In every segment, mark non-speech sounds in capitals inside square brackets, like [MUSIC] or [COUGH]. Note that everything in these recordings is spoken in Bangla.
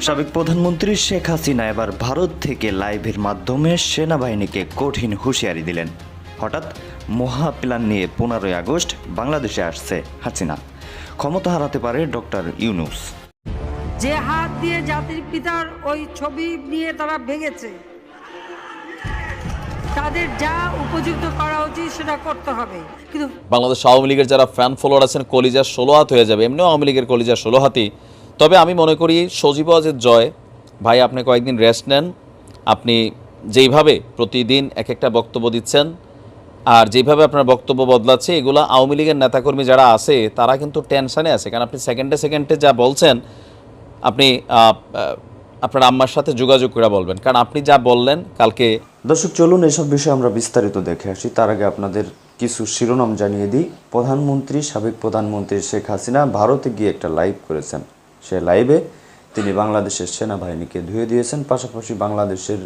সাবেক প্রধানমন্ত্রী শেখ হাসিনা এবার ভারত থেকে লাইভের মাধ্যমে সেনাবাহিনীকে কঠিন হুঁশিয়ারি দিলেন। হঠাৎ মহা প্ল্যান নিয়ে পনেরোই আগস্ট বাংলাদেশে আসছে হাসিনা। ক্ষমতা হারাতে পারে ডক্টর ইউনুস। যে হাত দিয়ে জাতির পিতার ওই ছবি নিয়ে তারা ভেঙেছে। তাদের যা উপযুক্ত করা উচিত সেটা করতে হবে। কিন্তু বাংলাদেশ আওয়ামী লীগের যারা ফ্যান ফলোয়ার আছেন কলিজার ষোলো হাত হয়ে যাবে। এমনিও আওয়ামী লীগের কলিজার ষোলো হাতই তবে আমি মনে করি সজীব আজের জয়, ভাই আপনি কয়েকদিন রেস্ট নেন। আপনি যেইভাবে প্রতিদিন এক একটা বক্তব্য দিচ্ছেন আর যেভাবে আপনার বক্তব্য বদলাচ্ছে, এগুলো আওয়ামী লীগের নেতাকর্মী যারা আছে, তারা কিন্তু টেনশানে আছে। কারণ আপনি সেকেন্ডে সেকেন্ডে যা বলছেন, আপনি আপনার আম্মার সাথে যোগাযোগ করে বলবেন। কারণ আপনি যা বললেন, কালকে দর্শক, চলুন এসব বিষয়ে আমরা বিস্তারিত দেখে আসি। তার আগে আপনাদের কিছু শিরোনাম জানিয়ে দিই। প্রধানমন্ত্রী, সাবেক প্রধানমন্ত্রী শেখ হাসিনা ভারতে গিয়ে একটা লাইভ করেছেন। সে লাইভে তিনি বাংলাদেশের সেনাবাহিনীকে ধুয়ে দিয়েছেন, পাশাপাশি বাংলাদেশের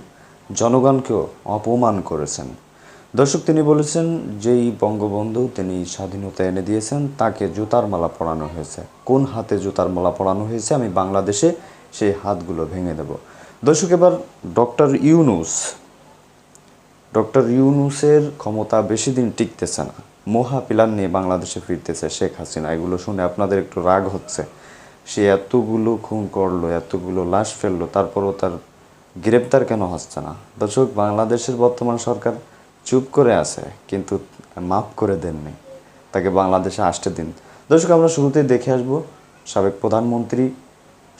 জনগণকেও অপমান করেছেন। দর্শক, তিনি বলেছেন, যেই বঙ্গবন্ধু তিনি স্বাধীনতা এনে দিয়েছেন, তাকে জুতার মালা পরানো হয়েছে। কোন হাতে জুতার মালা পরানো হয়েছে, আমি বাংলাদেশে সেই হাতগুলো ভেঙে দেব। দর্শক, এবার ডক্টর ইউনুস। ডক্টর ইউনুসের ক্ষমতা বেশি দিন টিকতেছে না। মহা পিলার নিয়ে বাংলাদেশে ফিরতেছে শেখ হাসিনা। এগুলো শুনে আপনাদের একটু রাগ হচ্ছে। সে এতগুলো খুন করল, এতগুলো লাশ ফেলল, তারপরও তার গ্রেপ্তার কেন হচ্ছে না? দর্শক, বাংলাদেশের বর্তমান সরকার চুপ করে আছে, কিন্তু মাফ করে দেননি। তাকে বাংলাদেশে আসতে দিন। দর্শক, আমরা শুরুতেই দেখে আসব, সাবেক প্রধানমন্ত্রী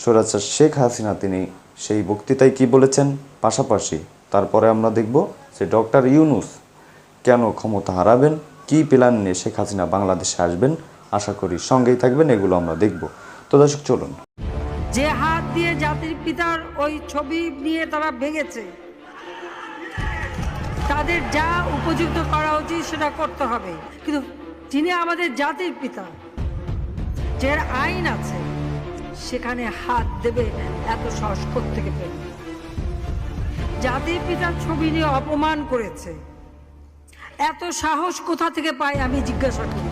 স্বরাচার শেখ হাসিনা, তিনি সেই বক্তৃতায় কি বলেছেন? পাশাপাশি তারপরে আমরা দেখব যে ডক্টর ইউনুস কেন ক্ষমতা হারাবেন, কি প্ল্যান নিয়ে শেখ হাসিনা বাংলাদেশে আসবেন? আশা করি সঙ্গেই থাকবেন, এগুলো আমরা দেখব। তো দর্শক, চলুন। যে হাত দিয়ে জাতির পিতার ওই ছবি নিয়ে তারা ভেঙেছে, তাদের যা উপযুক্ত করা উচিত সেটা করতে হবে। কিন্তু যিনি আমাদের জাতির পিতা যে আইন আছে, সেখানে হাত দেবে এত সাহস থেকে পেল? জাতির পিতার ছবি নিয়ে অপমান করেছে। এত সাহস কোথা থেকে পাই আমি জিজ্ঞাসা করি।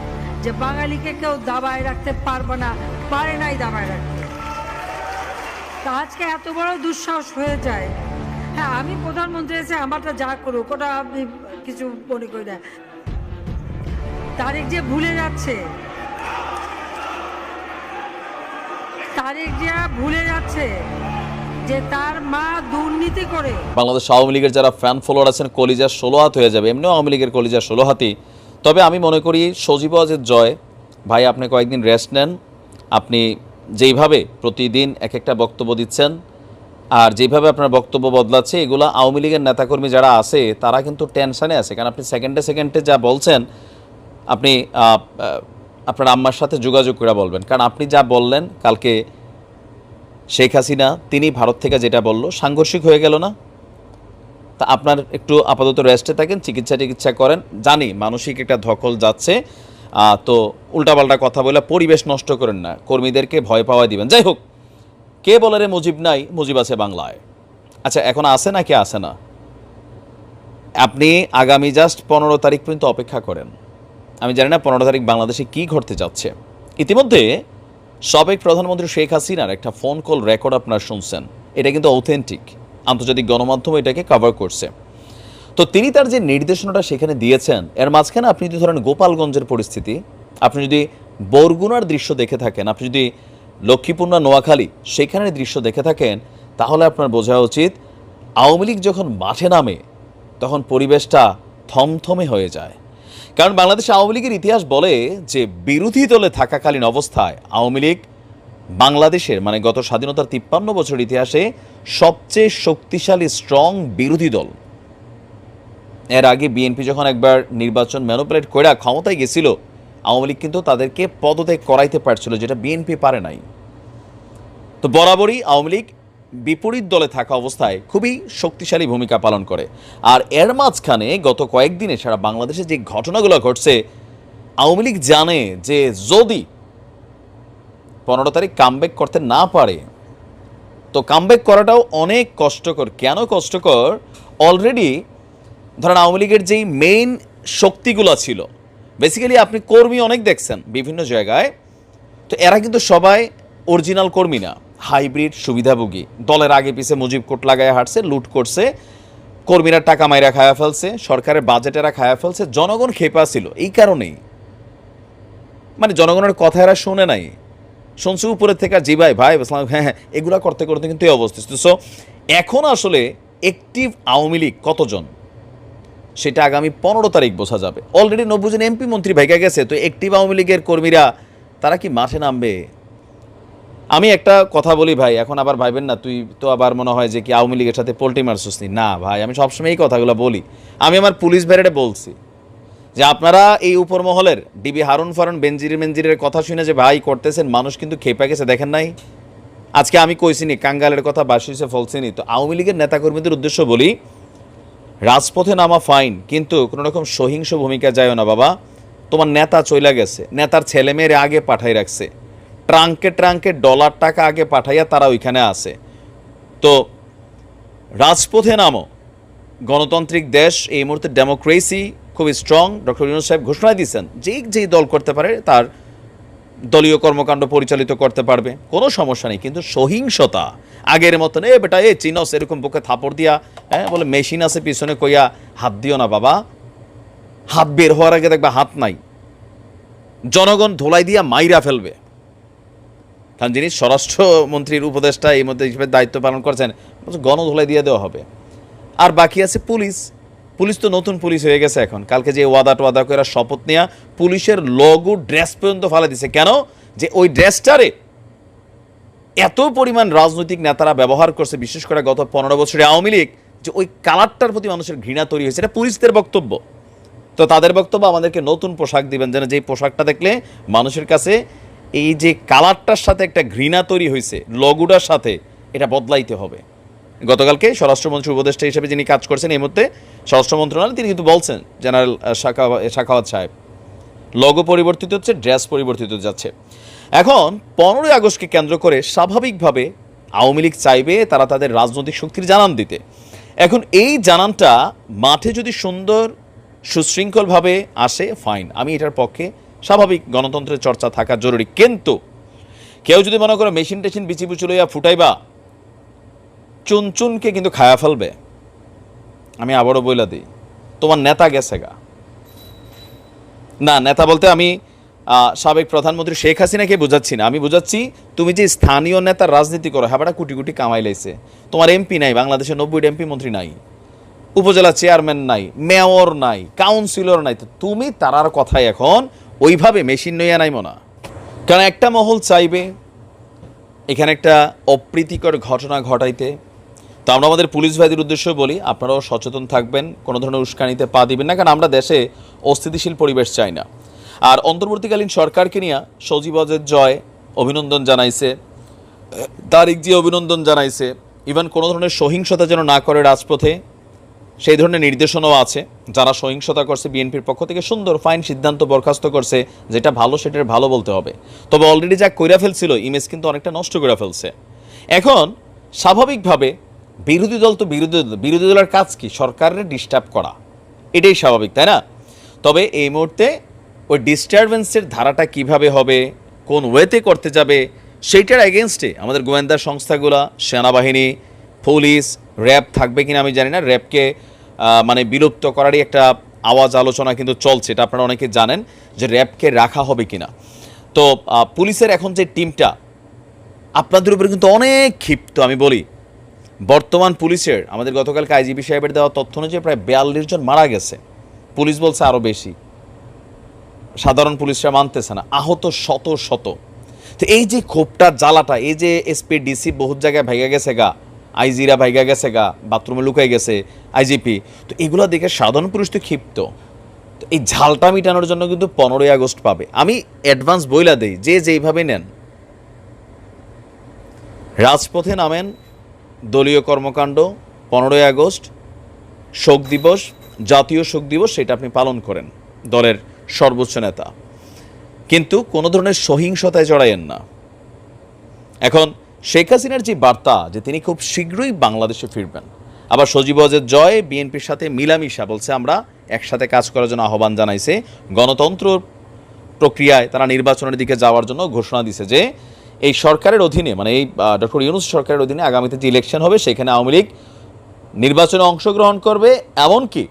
যে বাঙালিকে কেউ দাবায় রাখতে পারবে না, পারে নাই দাবায় রাখতে। তা আজকে এত বড় দুঃসাহস হয়ে যায়। হ্যাঁ আমি প্রধানমন্ত্রী এসে আমারটা যা করুক, ওটা আমি কিছু মনে করি না। তারেক যে ভুলে যাচ্ছে। তারেক যে ভুলে যাচ্ছে যে তার মা দুর্নীতি করে। বাংলাদেশ আওয়ামী লীগের যারা ফ্যান ফলোয়ার আছেন, কলিজা ষোলো হাত হয়ে যাবে। এমনিও আওয়ামী লীগের কলিজার ষোলো হাতই। তবে আমি মনে করি সজীব আজের জয়, ভাই আপনি কয়েকদিন রেস্ট নেন, আপনি যেইভাবে প্রতিদিন এক একটা বক্তব্য দিচ্ছেন আর যেভাবে আপনার বক্তব্য বদলাচ্ছে, এগুলো আওয়ামী লীগের নেতাকর্মী যারা আছে, তারা কিন্তু টেনশানে আছে। কারণ আপনি সেকেন্ডে সেকেন্ডে যা বলছেন, আপনি আপনার আম্মার সাথে যোগাযোগ করে বলবেন। কারণ আপনি যা বললেন, কালকে শেখ হাসিনা, তিনি ভারত থেকে যেটা বলল, সাংঘর্ষিক হয়ে গেল না? তা আপনার একটু আপাতত রেস্টে থাকেন, চিকিৎসা টিকিৎসা করেন, জানি মানসিক একটা ধকল যাচ্ছে তো উল্টাপাল্টা কথা বলে পরিবেশ নষ্ট করেন না, কর্মীদেরকে ভয় পাওয়া দিবেন। যাই হোক, কে বলে রে মুজিব নাই, মুজিব আছে বাংলায়। আচ্ছা এখন আছে কে আছে না? আপনি আগামী জাস্ট পনেরো তারিখ পর্যন্ত অপেক্ষা করেন। আমি জানি না পনেরো তারিখ বাংলাদেশে কি ঘটতে যাচ্ছে। ইতিমধ্যে সাবেক প্রধানমন্ত্রী শেখ হাসিনার একটা ফোন কল রেকর্ড আপনারা শুনছেন। এটা কিন্তু অথেন্টিক আন্তর্জাতিক গণমাধ্যম এটাকে কভার করছে। তো তিনি তার যে নির্দেশনাটা সেখানে দিয়েছেন, এর মাঝখানে আপনি যদি ধরেন গোপালগঞ্জের পরিস্থিতি, আপনি যদি বরগুনার দৃশ্য দেখে থাকেন, আপনি যদি লক্ষ্মীপুর না নোয়াখালী সেখানের দৃশ্য দেখে থাকেন, তাহলে আপনার বোঝা উচিত আওয়ামী লীগ যখন মাঠে নামে, তখন পরিবেশটা থমথমে হয়ে যায়। কারণ বাংলাদেশ আওয়ামী লীগের ইতিহাস বলে যে বিরোধী দলে থাকাকালীন অবস্থায় আওয়ামী লীগ বাংলাদেশের মানে গত স্বাধীনতার তিপ্পান্ন বছর ইতিহাসে সবচেয়ে শক্তিশালী স্ট্রং বিরোধী দল। এর আগে বিএনপি যখন একবার নির্বাচন ম্যানুপুলেট করে ক্ষমতায় গেছিল, আওয়ামী লীগ কিন্তু তাদেরকে পদত্যাগ করাইতে পারছিল, যেটা বিএনপি পারে নাই। তো বরাবরই আওয়ামী লীগ বিপরীত দলে থাকা অবস্থায় খুবই শক্তিশালী ভূমিকা পালন করে। আর এর মাঝখানে গত কয়েকদিনে সারা বাংলাদেশে যে ঘটনাগুলো ঘটছে, আওয়ামী লীগ জানে যে যদি পনেরো তারিখ কামব্যাক করতে না পারে। তো কামব্যাক করাটাও অনেক কষ্টকর। কেন কষ্টকর? অলরেডি ধরেন আওয়ামী লীগের যেই মেইন শক্তিগুলো ছিল বেসিক্যালি আপনি কর্মী অনেক দেখছেন বিভিন্ন জায়গায়, তো এরা কিন্তু সবাই অরিজিনাল কর্মী না। হাইব্রিড সুবিধাভোগী। দলের আগে পিছে মুজিব কোট লাগায় হাঁটছে, লুট করছে, কর্মীরা টাকা মাইরা খায়া ফেলছে, সরকারের বাজেটেরা খায়া ফেলছে, জনগণ খেপা ছিল। এই কারণেই। মানে জনগণের কথা এরা শোনে নাই। শুনছে উপরে থেকে জি ভাই ভাই বললাম হ্যাঁ হ্যাঁ এগুলা করতে করতে কিন্তু এই অবস্থিত সো এখন আসলে একটিভ আওয়ামী লীগ কতজন? সেটা আগামী পনেরো তারিখ বোঝা যাবে। অলরেডি নব্বই জন এমপি মন্ত্রী ভেগে গেছে, তো একটিভ আওয়ামী লীগের কর্মীরা, তারা কি মাঠে নামবে? আমি একটা কথা বলি ভাই, এখন আবার ভাইবেন না, তুই তো আবার মনে হয় যে কি আওয়ামী লীগের সাথে পোল্ট্রি মারছিস না? ভাই, আমি সবসময় এই কথাগুলো বলি। আমি আমার পুলিশ ব্যারেডে বলছি যে আপনারা এই উপর মহলের ডিবি হারুন ফারুন বেঞ্জির মেঞ্জিরের কথা শুনে যে ভাই করতেছেন, মানুষ কিন্তু খেপে গেছে, দেখেন নাই? আজকে আমি কইছিনি কাঙ্গালের কথা বাসিছে ফলছিনি তো আওয়ামী লীগের নেতাকর্মীদের উদ্দেশ্য বলি, রাজপথে নামা ফাইন কিন্তু কোনো রকম সহিংস ভূমিকা যায় না, বাবা। তোমার নেতা চইলা গেছে, নেতার ছেলে মেয়ের আগে পাঠাই রাখছে। ট্রাঙ্কে ট্রাঙ্কে ডলার টাকা আগে পাঠাইয়া তারা ওইখানে আছে। তো রাজপথে নামো। গণতান্ত্রিক দেশ, এই মুহূর্তে ডেমোক্রেসি খুবই স্ট্রং ডক্টর ইউনুস সাহেব ঘোষণা দিয়েছেন যে যেই দল করতে পারে তার দলীয় কর্মকাণ্ড পরিচালিত করতে পারবে, কোনো সমস্যা নেই। কিন্তু সহিংসতা, আগের মতন, এ বেটা, এ চিনস এরকম বুকে থাপড় দিয়া হ্যাঁ বলে মেশিন আছে, পিছনে কইয়া হাত দিও না বাবা। হাত বের হওয়ার আগে দেখবা হাত নাই। জনগণ ধোলাই দিয়া মাইরা ফেলবে। কারণ যিনি স্বরাষ্ট্রমন্ত্রীর উপদেষ্টা, এই মধ্যে হিসেবে দায়িত্ব পালন করছেন গণ ধোলাই দিয়ে দেওয়া হবে। আর বাকি আছে পুলিশ। পুলিশ তো নতুন পুলিশ হয়ে গেছে এখন। কালকে যে ওয়াদা টোয়াদা করে শপথ নেওয়া পুলিশের লগু ড্রেস পর্যন্ত ফালে দিছে। কেন? যে ওই ড্রেসটারে এত পরিমাণ রাজনৈতিক নেতারা ব্যবহার করছে, বিশেষ করে গত পনেরো বছরে আওয়ামী লীগ, যে ওই কালারটার প্রতি মানুষের ঘৃণা তৈরি হয়েছে। এটা পুলিশদের বক্তব্য। তো তাদের বক্তব্য আমাদেরকে নতুন পোশাক দিবেন যেন যেই পোশাকটা দেখলে মানুষের কাছে এই যে কালারটার সাথে একটা ঘৃণা তৈরি হয়েছে লগুটার সাথে, এটা বদলাইতে হবে। গতকালকে স্বরাষ্ট্রমন্ত্রী উপদেষ্টা হিসেবে যিনি কাজ করছেন এই মুহূর্তে স্বরাষ্ট্র মন্ত্রণালয়, তিনি কিন্তু বলছেন, জেনারেল শাখা, শাখাওয়াত সাহেব। লগো পরিবর্তিত হচ্ছে ড্রেস পরিবর্তিত যাচ্ছে। এখন পনেরোই আগস্টকে কেন্দ্র করে স্বাভাবিকভাবে আওয়ামী লীগ চাইবে তারা তাদের রাজনৈতিক শক্তির জানান দিতে। এখন এই জানানটা মাঠে যদি সুন্দর, সুশৃঙ্খলভাবে আসে ফাইন আমি এটার পক্ষে স্বাভাবিক গণতন্ত্রের চর্চা থাকা জরুরি। কিন্তু কেউ যদি মনে করো মেশিন টেশিন বিচি বুচি লইয়া ফুটাইবা চুনচুনকে কিন্তু খায়া ফেলবে। আমি আবারও বইলা দিই, তোমার নেতা গেছে গা। না, নেতা বলতে আমি সাবেক প্রধানমন্ত্রী শেখ হাসিনাকে বোঝাচ্ছি না। আমি বোঝাচ্ছি, তুমি যে স্থানীয় নেতার রাজনীতি করো হ্যাঁ কুটি কুটি কামাই লাইছে। তোমার এমপি নাই বাংলাদেশে নব্বই এমপি মন্ত্রী নাই। উপজেলা চেয়ারম্যান নাই, মেয়র নাই, কাউন্সিলর নাই। তো তুমি তারার কথাই এখন ওইভাবে মেশিন নইয়া নাই মনা কারণ একটা মহল চাইবে, এখানে একটা অপ্রীতিকর ঘটনা ঘটাইতে। আমরা আমাদের পুলিশ ভাইদের উদ্দেশ্য বলি, আপনারাও সচেতন থাকবেন, কোনো ধরনের উস্কানিতে পা দিবেন না, কারণ আমরা দেশে অস্থিতিশীল পরিবেশ চাই না। আর অন্তর্বর্তীকালীন সরকারকে নিয়ে সজীবজের জয় অভিনন্দন জানাইছে, তারিক জি অভিনন্দন জানাইছে, ইভেন কোনো ধরনের সহিংসতা যেন না করে রাজপথে, সেই ধরনের নির্দেশনাও আছে। যারা সহিংসতা করছে বিএনপির পক্ষ থেকে সুন্দর, ফাইন সিদ্ধান্ত বরখাস্ত করছে, যেটা ভালো সেটার ভালো বলতে হবে। তবে অলরেডি যা কইরা ফেলছিল ইমেজ কিন্তু অনেকটা নষ্ট করে ফেলছে। এখন, স্বাভাবিকভাবে বিরোধী দল তো বিরোধী দল, বিরোধী দলের কাজ কি? সরকারের ডিস্টার্ব করা। এটাই স্বাভাবিক, তাই না? তবে এই মুহূর্তে ওই ডিস্টারবেন্সের ধারাটা কীভাবে হবে, কোন ওয়েতে করতে যাবে, সেইটার এগেনস্টে আমাদের গোয়েন্দা সংস্থাগুলা, সেনাবাহিনী, পুলিশ র্যাব থাকবে কিনা আমি জানি না। র্যাবকে মানে বিলুপ্ত করারই একটা আওয়াজ আলোচনা কিন্তু চলছে, এটা আপনারা অনেকে জানেন যে র্যাবকে রাখা হবে কিনা। তো পুলিশের এখন যে টিমটা আপনাদের উপরে কিন্তু অনেক ক্ষিপ্ত, আমি বলি। বর্তমান পুলিশের, আমাদের গতকালকে আইজিপি সাহেবের দেওয়া তথ্য অনুযায়ী প্রায় বিয়াল্লিশ জন মারা গেছে। পুলিশ বলছে আরও বেশি। সাধারণ পুলিশরা মানতেছে না। আহত শত শত। তো এই যে ক্ষোভটা, জ্বালাটা, এই যে এসপি, ডিসি বহুত জায়গায় ভাইগা গেছে গা। আইজিরা ভাইগা গেছে গা, বাথরুমে লুকাই গেছে আইজিপি। তো এগুলো দেখে সাধারণ পুলিশ তো ক্ষিপ্ত। তো এই ঝালটা মিটানোর জন্য কিন্তু পনেরোই আগস্ট পাবে। আমি অ্যাডভান্স বইলা দেই, যে যেইভাবে নেন। রাজপথে নামেন দলীয় কর্মকাণ্ড, পনেরোই আগস্ট, শোক দিবস, জাতীয় শোক দিবস, সেটা আপনি পালন করেন দলের সর্বোচ্চ নেতা। কিন্তু কোনো ধরনের সহিংসতায় জড়াইয়েন না। এখন শেখ হাসিনার যে বার্তা যে তিনি খুব শীঘ্রই বাংলাদেশে ফিরবেন, আবার সজীব ওয়াজেদ জয়, বিএনপির সাথে মিলামিশা বলছে আমরা একসাথে কাজ করার জন্য আহ্বান জানাইছে। গণতন্ত্র প্রক্রিয়ায় তারা নির্বাচনের দিকে যাওয়ার জন্য ঘোষণা দিছে যে এই সরকারের অধীনে মানে এই ডক্টর ইউনুস সরকারের অধীনে আগামীতে যে ইলেকশন হবে, সেখানে আওয়ামী লীগ নির্বাচনে অংশগ্রহণ করবে, এমনকি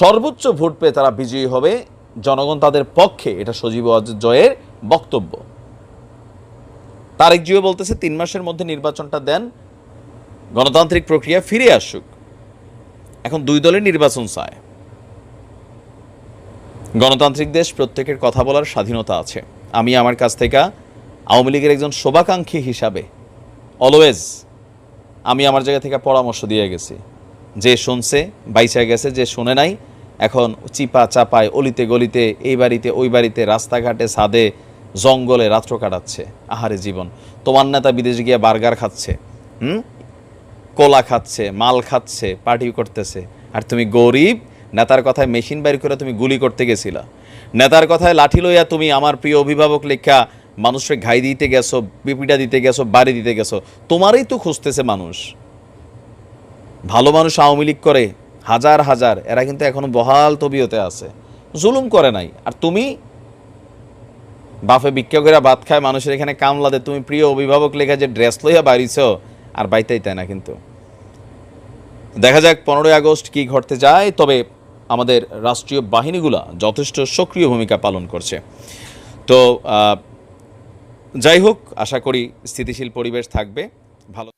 সর্বোচ্চ ভোট পেয়ে তারা বিজয়ী হবে। জনগণ তাদের পক্ষে, এটা সজীব জয়ের বক্তব্য। তারেক জিও বলতেছে, তিন মাসের মধ্যে নির্বাচনটা দেন, গণতান্ত্রিক প্রক্রিয়া ফিরে আসুক। এখন দুই দলের নির্বাচন চায়। গণতান্ত্রিক দেশ প্রত্যেকের কথা বলার স্বাধীনতা আছে। আমি আমার কাছ থেকে আওয়ামী লীগের একজন শোভাকাঙ্ক্ষী হিসাবে, অলওয়েজ আমি আমার জায়গা থেকে পরামর্শ দিয়ে গেছি। যে শুনছে, বাইচা গেছে, যে শুনে নাই, এখন চিপা চাপায় অলিতে গলিতে, এই বাড়িতে, ওই বাড়িতে, রাস্তাঘাটে, ছাদে, জঙ্গলে রাত্র কাটাচ্ছে। আহারে জীবন। তোমার নেতা বিদেশে গিয়ে বার্গার খাচ্ছে, হুম? কোলা খাচ্ছে, মাল খাচ্ছে, পার্টি করতেছে। আর তুমি গরিব, নেতার কথায় মেশিন বাইর করে তুমি গুলি করতে গেছিলা। নেতার কথায় লাঠি লইয়া তুমি আমার প্রিয় অভিভাবক লেখা মানুষের ঘাই দিতে গেছো পিপিটা দিতে গেছো, বাড়ি দিতে গেছো, তোমারই তো খুঁজতেছে মানুষ। ভালো মানুষ আওয়ামী লীগ করে, হাজার হাজার, এরা কিন্তু এখনও বহাল তবিয়তে আছে। জুলুম করে নাই। আর তুমি? বাফে করে ভাত খায়, মানুষের এখানে কামলাদে তুমি প্রিয় অভিভাবক লেখা যে ড্রেস লইয়া বাড়িছ আর বাইতেই তাই না কিন্তু। দেখা যাক, পনেরোই আগস্ট কি ঘটতে যায়, তবে আমাদের রাষ্ট্রীয় বাহিনীগুলা যথেষ্ট সক্রিয় ভূমিকা পালন করছে। তো যাই হোক, আশা করি স্থিতিশীল পরিবেশ থাকবে। ভালো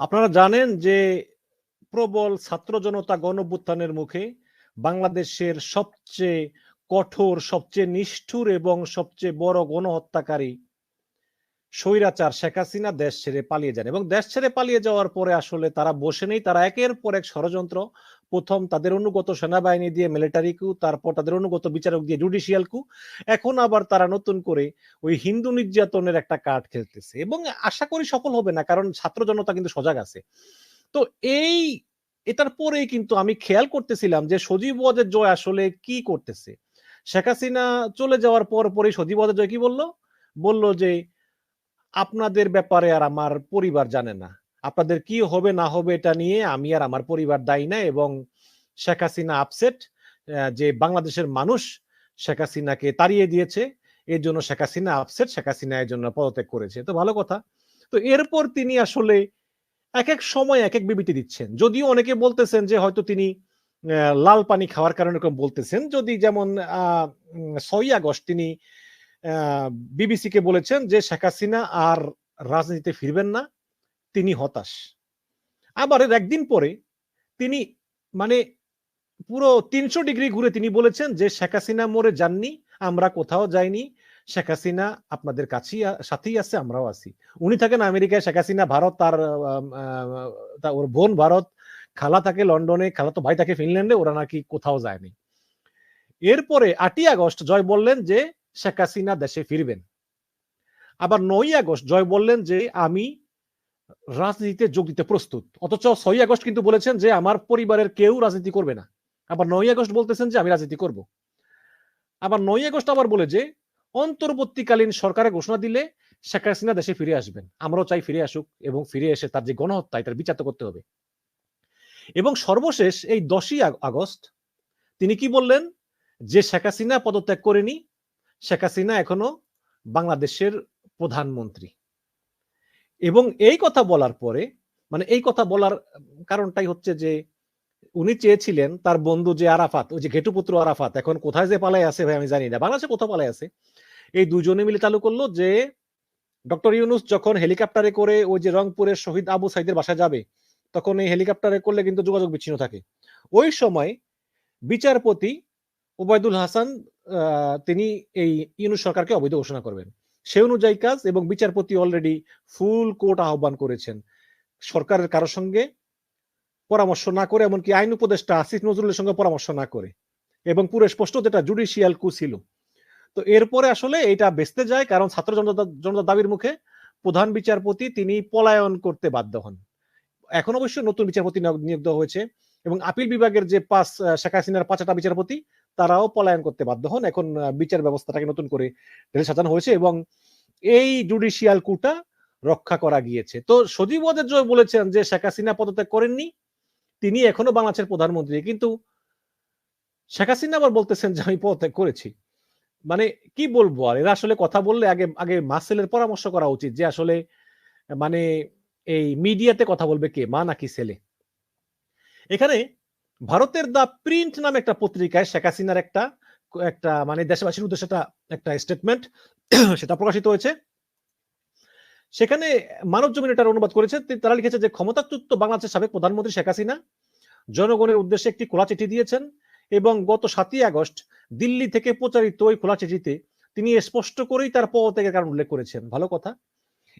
আপনারা জানেন যে প্রবল ছাত্র জনতা গণভ্যুত্থানের মুখে বাংলাদেশের সবচেয়ে কঠোর, সবচেয়ে নিষ্ঠুর এবং সবচেয়ে বড় গণহত্যাকারী স্বৈরাচার শেখ হাসিনা দেশ ছেড়ে পালিয়ে যান। এবং দেশ ছেড়ে পালিয়ে যাওয়ার পরে আসলে তারা বসে নেই, তারা একের পর এক ষড়যন্ত্র প্রথম তাদের অনুগত সেনাবাহিনী দিয়ে মিলিটারি কু, তারপর তাদের অনুগত বিচারক দিয়ে জুডিশিয়াল কু। এখন আবার তারা নতুন করে ওই হিন্দু নির্যাতনের একটা কার্ড খেলতেছে এবং আশা করি সফল হবে না, কারণ ছাত্র জনতা কিন্তু সজাগ আছে। তো এই, এটার পরেই কিন্তু আমি খেয়াল করতেছিলাম যে সজীব ওয়াজের জয় আসলে কি করতেছে। শেখ হাসিনা চলে যাওয়ার পর পরে সজীব ওয়াজের জয় কি বলল? বলল যে, আপনাদের ব্যাপারে আর আমার পরিবার জানে না। আপনাদের কি হবে না হবে এটা নিয়ে আমি আর আমার পরিবার দায়ী না এবং শেখ হাসিনা আপসেট যে বাংলাদেশের মানুষ শেখ হাসিনাকে তাড়িয়ে দিয়েছে এর জন্য শেখ হাসিনা আপসেট শেখ হাসিনা এর জন্য পদত্যাগ করেছে। তো ভালো কথা। তো এরপর তিনি আসলে এক এক সময় এক এক বিবৃতি দিচ্ছেন। যদিও অনেকে বলতেছেন যে হয়তো তিনি লাল পানি খাওয়ার কারণে এরকম বলতেছেন। যদি যেমন উম, আগস্ট তিনি বিবিসিকে বলেছেন যে শেখ হাসিনা আর রাজনীতিতে ফিরবেন না। তিনি হতাশ। আবার একদিন পরে তিনি মানে পুরো তিনশো ডিগ্রি ঘুরে তিনি বলেছেন যে, শেখ হাসিনা মরে যাননি, আমরা কোথাও যাইনি। শেখ হাসিনা আপনাদের কাছেই সাথেই আছে, আমরাও আছি। উনি থাকেন আমেরিকায়, শেখ হাসিনা ভারত, তার ওর বোন ভারত, খালা থাকে লন্ডনে, খালা তো ভাই থাকে ফিনল্যান্ডে, ওরা নাকি কোথাও যায়নি। এরপরে আটই আগস্ট জয় বললেন যে, শেখ হাসিনা দেশে ফিরবেন। আবার নয় আগস্ট জয় বললেন যে, আমি রাজনীতিতে যোগ দিতে প্রস্তুত। অথচ ছয় আগস্ট কিন্তু বলেছেন যে আমার পরিবারের কেউ রাজনীতি করবে না। আবার নয় আগস্ট বলতেছেন যে আমি রাজনীতি করব। আবার নয় আগস্ট আবার বলে যে, অন্তর্বর্তীকালীন সরকারের ঘোষণা দিলে শেখ হাসিনা দেশে ফিরে আসবেন। আমরাও চাই ফিরে আসুক এবং ফিরে এসে তার যে গণহত্যা, এটার বিচার করতে হবে। এবং সর্বশেষ এই দশই আগস্ট তিনি কি বললেন? যে শেখ হাসিনা পদত্যাগ করেনি, শেখ হাসিনা এখনও বাংলাদেশের প্রধানমন্ত্রী। এবং এই কথা বলার পরে মানে এই কথা বলার কারণটাই হচ্ছে যে, উনি চেয়েছিলেন তার বন্ধু যে আরাফাত, ওই যে ঘেটুপুত্র আরাফাত, এখন কোথায় যে পালাই আছে ভাই আমি জানি না, বাংলাদেশে কোথাও পালাই আছে। এই দুজনে মিলে চালু করল যে, ডক্টর ইউনুস যখন হেলিকপ্টারে করে ওই যে রংপুরের শহীদ আবু সাইদের বাসায় যাবে, তখন এই হেলিকপ্টারে করলে কিন্তু যোগাযোগ বিচ্ছিন্ন থাকে। ওই সময় বিচারপতি ওবায়দুল হাসান তিনি এই ইউনুস সরকারকে অবৈধ ঘোষণা করবেন। সে অনুযায়ী কাজ এবং বিচারপতি অলরেডি ফুল কোর্ট আহ্বান করেছেন। সরকারের কারোর সঙ্গে পরামর্শ না করে, এমনকি আইন উপদেষ্টা আসিফ নজরুলের সঙ্গে পরামর্শ না করে। এবং পুরো স্পষ্ট যেটা জুডিশিয়াল কু ছিল। তো এরপরে আসলে এটা বেচতে যায়, কারণ ছাত্র জনতা জনতা দাবির মুখে প্রধান বিচারপতি তিনি পলায়ন করতে বাধ্য হন। এখন অবশ্য নতুন বিচারপতি নিয়োগ দেওয়া হয়েছে এবং আপিল বিভাগের যে পাঁচ শেখ হাসিনার পাঁচটা বিচারপতি তারাও পলায়ন করতে বাধ্য হন। এখন বিচার ব্যবস্থাটাকে নতুন করে ঢেলে সাজানো হয়েছে এবং এই জুডিশিয়াল কুটা রক্ষা করা গিয়েছে। তো সজীব ওয়াজেদ জয় বলেছেন যে শেখ হাসিনা পদত্যাগ করেননি, তিনি এখনও বাংলাদেশের প্রধানমন্ত্রী। কিন্তু শেখ হাসিনা আবার বলতেছেন যে, আমি পদত্যাগ করেছি। মানে কি বলব আর? এরা আসলে কথা বললে আগে আগে মাসেলের পরামর্শ করা উচিত যে আসলে মানে এই মিডিয়াতে কথা বলবে কে? মা নাকি ছেলে? এখানে ভারতের দা প্রিন্ট নামে একটা পত্রিকায় শেখ হাসিনার একটা একটা মানে দেশবাসীর উদ্দেশ্যে একটা স্টেটমেন্ট [CLEARS THROAT] সেটা প্রকাশিত হয়েছে। সেখানে মানব জমিন এটার অনুবাদ করেছে। তারা লিখেছে যে, ক্ষমতাচ্যুত বাংলাদেশের সাবেক প্রধানমন্ত্রী শেখ হাসিনা জনগণের উদ্দেশ্যে একটি খোলা চিঠি দিয়েছেন এবং গত সাতই আগস্ট দিল্লি থেকে প্রচারিত ওই খোলা চিঠিতে তিনি স্পষ্ট করেই তার পদত্যাগের কারণ উল্লেখ করেছেন। ভালো কথা।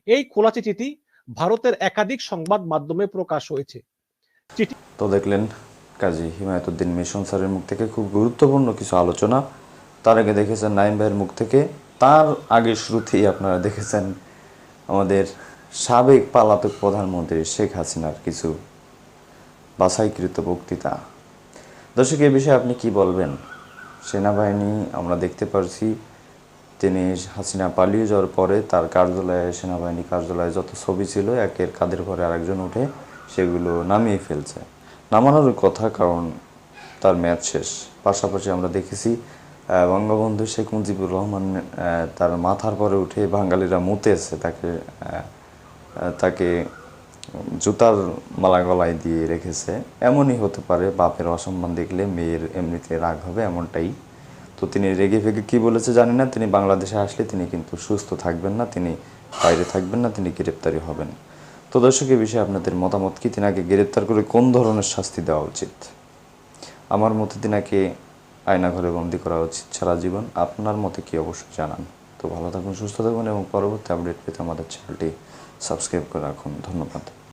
এই খোলা চিঠিটি ভারতের একাধিক সংবাদ মাধ্যমে প্রকাশ হয়েছে। তো দেখলেন কাজী হিমায়তুদ্দিন মিশন স্যারের মুখ থেকে খুব গুরুত্বপূর্ণ কিছু আলোচনা। তার আগে দেখেছেন নাইম ভাইয়ের মুখ থেকে। তার আগে শুরুতেই আপনারা দেখেছেন আমাদের সাবেক পালাতক প্রধানমন্ত্রী শেখ হাসিনার কিছু বাছাইকৃত বক্তৃতা। দর্শক, এ বিষয়ে আপনি কি বলবেন? সেনাবাহিনী, আমরা দেখতে পারছি, তিনি হাসিনা পালিয়ে যাওয়ার পরে তার কার্যালয়ে, সেনাবাহিনী কার্যালয়ে যত ছবি ছিল, একের কাদের ঘরে আরেকজন উঠে সেগুলো নামিয়ে ফেলছে। নামানোর কথা, কারণ তার ম্যাচ শেষ। পাশাপাশি আমরা দেখেছি বঙ্গবন্ধু শেখ মুজিবুর রহমান তার মাথার পরে উঠে বাঙালিরা মুতেছে তাকে তাকে জুতার মালা গলায় দিয়ে রেখেছে। এমনই হতে পারে, বাপের অসম্মান দেখলে মেয়ের এমনিতে রাগ হবে এমনটাই। তো তিনি রেগে ফেগে কী বলেছে জানি না, তিনি বাংলাদেশে আসলে তিনি কিন্তু সুস্থ থাকবেন না, তিনি বাইরে থাকবেন না, তিনি গ্রেপ্তারি হবেন। তো দর্শক এই বিষয়ে আপনাদের মতামত কি? তিনাকে গ্রেপ্তার করে কোন ধরনের শাস্তি দেওয়া উচিত? আমার মতে তিনাকে আয়নাঘরে বন্দি করা উচিত সারা জীবন। আপনার মতে কি অবশ্যই জানান। তো ভালো থাকুন, সুস্থ থাকুন এবং পরবর্তী আপডেট পেতে আমাদের চ্যানেলটি সাবস্ক্রাইব করে রাখুন। ধন্যবাদ।